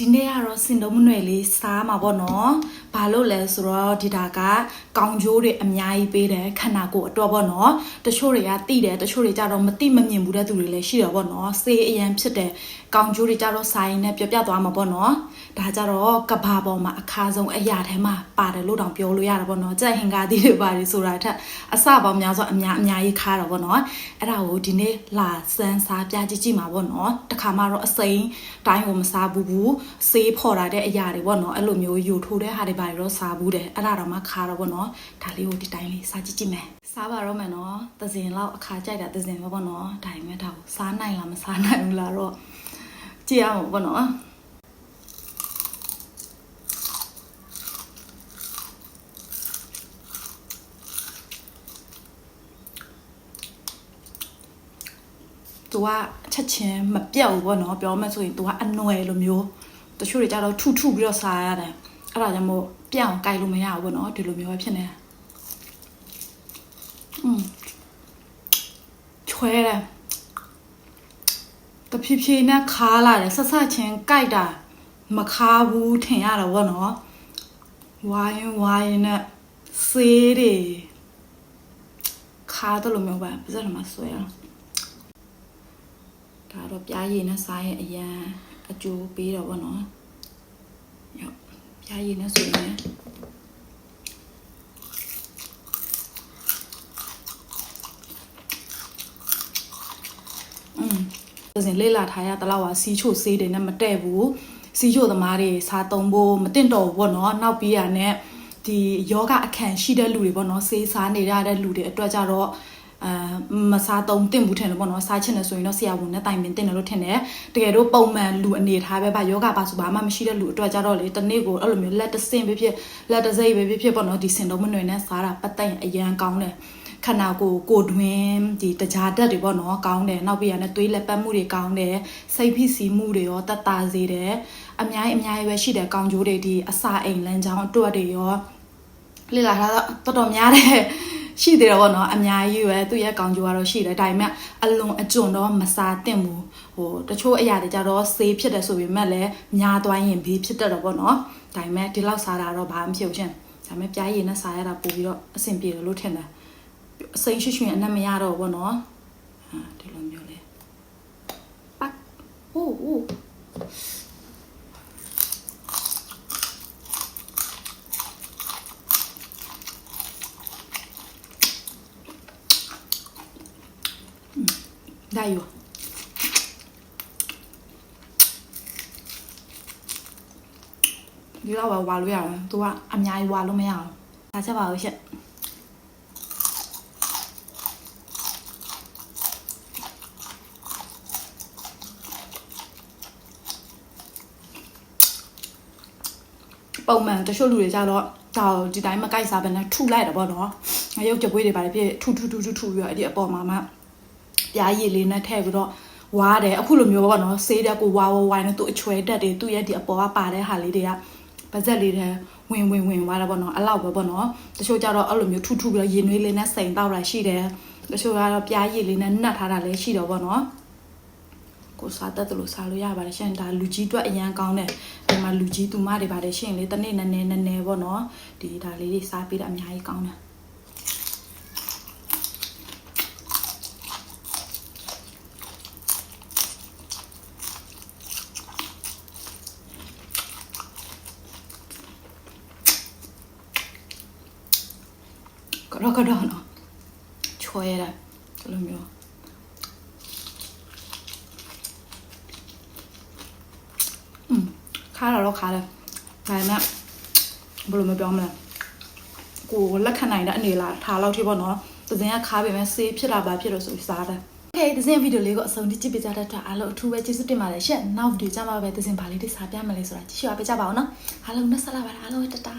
ဒီနေ့ကတော့စင်တုံးမနွယ်လေးစားမှာပေါ့နော်။ဘာလို့လဲဆိုတော့ဒီတာကကောင်းကျိုးတွေအများကြီးပေးတယ်ခန္ဓာကိုယ်အတွက်ပေါ့နော်။တချို့တွေကတိတယ်တချို့တွေကြတော့မတိမမြင်ဘူးတဲ့သူတွေလည်းရှိတယ်ပေါ့နော်။ဆေးအရန်ဖြစ်တယ်ကောင်းကျိုးတွေကြတော့ဆိုင်နဲ့ပြပြသွားမှာပေါ့နော်။ဒါကြတော့ကဘာပေါ်မှာအခါဆုံးအရာထဲမှာပါတယ်လို့တောင်ပြောလို့ရတယ်ပေါ့နော်။ကြက်ဟင်္ကာသီးတွေပါတယ်ဆိုတာထက်အစပေါင်းများစွာအများအများကြီးခါတော့ပေါ့နော်။အဲ့ဒါကိုဒီနေ့လာစမ်းစားပြကြည့်ကြည့်မှာပေါ့နော်။တခါမှတော့အစိမ်းတိုင်းကိုမစားဘူးဘူး။ဆေးဖော်တာတဲ့အရာတွေပေါ့နော်။အဲ့လိုမျိုးယူထိုးတဲ့ဟာတွေပါတယ်တော့စားဘူးတယ်။အဲ့ဒါတော့မှခါတော့ပေါ့နော်။ဒါလေးကိုဒီတိုင်းလေးစားကြည့်ကြည့်မယ်။စားပါတော့မယ်နော်။သစင်လောက်အခါကြိုက်တာသစင်ပဲပေါ့နော်။ဒါပေမဲ့ဒါကိုစားနိုင်လားမစားနိုင်ဘူးလားတော့ကြည့်ရမှာပေါ့နော်။သူကချက်ချင်းမပြတ်ဘူးပေါ့နော်ပြောမှဆိုရင်သူကအနွယ်လိုမျိုး တချို့တွေကြတော့ထုထုပြီးတော့စားရတယ်အဲ့ဒါကြောင့်မို့ပြတ်အောင်ကြိုက်လို့မရဘူးပေါ့နော်ဒီလိုမျိုးပဲဖြစ်နေတာอืมချွဲတယ်တဖြည်းဖြည်းနဲ့ခါလာတယ်ဆက်ဆက်ချင်းကြိုက်တာမခါဘူးထင်ရတာပေါ့နော်ဝိုင်းဝိုင်းနဲ့ဆေးတွေခါတယ်လို့မျိုးပဲပါစက်မှာဆွဲအောင်ဒါတော့ပြားရည်နဲ့စားရဲ့အရန်အကျိုးပေးတော့ဗောနော်။ ရောပြားရည်နဲ့ဆိုရင်อืมဒါဆိုရင်လေးလာထားရတလောက်ပါစီးချိုဆေးတွေနဲ့မတဲ့ဘူးစီးချိုသမားတွေစားသုံးဖို့မတင်တော့ဘူးဗောနော်နောက်ပြီးရနဲ့ဒီယောဂအခန့်ရှိတဲ့လူတွေဗောနော်ဆေးစားနေရတဲ့လူတွေအတွက်ကြတော့ အာမစားသုံးတင်ဘူးထင်တယ်ပေါ့နော်စားချင်တယ်ဆိုရင်တော့ဆရာဝန်နဲ့တိုင်ပင်တင်တယ်လို့ထင်တယ်တကယ်တော့ပုံမှန်လူအနေထားပဲဗယောဂပါဆိုဘာမှမရှိတဲ့လူအတွက်ကြတော့လေတနေ့ကိုအဲ့လိုမျိုးလက်တဆင့်ပဲဖြစ်လက်တစိမ့်ပဲဖြစ်ဖြစ်ပေါ့နော်ဒီစင်တော့မနွယ်နဲ့စားတာပတ်သက်ရင်အရန်ကောင်းတယ်ခန္ဓာကိုယ်ကိုယ်တွင်းဒီတကြားဓာတ်တွေပေါ့နော်ကောင်းတယ်နောက်ပြီးရတဲ့သွေးလက်ပတ်မှုတွေကောင်းတယ်စိတ်ဖိစီးမှုတွေရောတက်တာစေတယ်အများကြီးအများကြီးပဲရှိတယ်ကောင်းကျိုးတွေဒီအစာအိမ်လမ်းကြောင်းအတွက်တွေရောလေ့လာထားတော့တော်တော်များတယ် ရှိသေးတယ်ပေါ့နော်အများကြီးပဲသူ့ရဲ့ကောင်းကျိုးကတော့ရှိတယ်ဒါပေမဲ့အလွန်အကျွံတော့မစားသင့်ဘူးဟိုတချို့အရာတွေကြတော့ဆေးဖြစ်တယ်ဆိုပေမဲ့လည်းများသွားရင်ဘေးဖြစ်တတ်တယ်ပေါ့နော်ဒါပေမဲ့ဒီလောက်စားတာတော့ဘာမှမဖြစ်ဘူးရှင်ဒါပေမဲ့ပြားရည်နဲ့စားရတာပို့ပြီးတော့အဆင်ပြေတယ်လို့ထင်တယ်အစိမ်းရွှွှွင်အနက်မရတော့ဘူးပေါ့နော်ဟာဒီလိုမျိုးလေပတ်အိုးအိုး ได้อยู่ ဒီတော့ဝါလို့ရတယ်။ तू ကအများကြီးဝါလို့မရအောင်။ဒါချက်ပါလို့ရှင့်ပုံမှန်တချို့လူတွေကြတော့ဒါဒီတိုင်းမကိုက်စားဘဲနဲ့ထုလိုက်တော့ဗောနော်။ငရုတ်ကြပွေးတွေပါလေပြည့်ထုထုထုထုထုပြီးတော့အဲ့ဒီအပေါ်မှာမှ ပြားရည်လေးနဲ့ထည့်ပြီးတော့ဝါတယ်အခုလိုမျိုးပေါ့နော်ဆေးတဲ့ကိုဝါဝဝိုင်းနဲ့သူ့အချွဲတက်တွေသူ့ရဲ့ဒီအပေါ်ကပါတဲ့ဟာလေးတွေကပါဇက်လေးတွေဝင်ဝင်ဝင်သွားတယ်ပေါ့နော်အဲ့လောက်ပဲပေါ့နော်တချို့ကြတော့အဲ့လိုမျိုးထူးထူးပြီးတော့ရေနွေးလေးနဲ့စိန်တောက်တာရှိတယ်တချို့ကတော့ပြားရည်လေးနဲ့နှက်ထားတာလည်းရှိတော့ပေါ့နော်ကိုစားတတ်တယ်လို့စားလို့ရပါတယ်ရှင်ဒါလူကြီးအတွက်အရန်ကောင်းတယ်ဒီမှာလူကြီးသူမတွေပါတယ်ရှင်လေတနေ့နည်းနည်းနည်းနည်းပေါ့နော်ဒီဒါလေးတွေစားပြီးတော့အများကြီးကောင်းတယ် ကတော့ကတော့နော်ချော်ရတာဒီလိုမျိုးอืมခါတော့ခါတယ်ဒါပေမဲ့ဘယ်လိုမပြောမလဲကိုလက်ခံနိုင်တဲ့အနေလားထားလောက်ထိပေါ့နော်သစဉ်ကခါပေမဲ့ဆေးဖြစ်တာပါဖြစ်လို့ဆိုစားတယ် Okay သစဉ်ဗီဒီယိုလေးကိုအဆုံးထိကြည့်ပေးကြတဲ့အတွက်အားလုံးအထူးပဲကျေးဇူးတင်ပါတယ်ရှင့်နောက်ဗီဒီယိုကြမှာပဲသစဉ်ဘာလေးတွေစားပြမယ်လဲဆိုတာကြည့်ရှုအားပေးကြပါအောင်နော်အားလုံးနဲ့ဆက်လာပါအားလုံးတတာ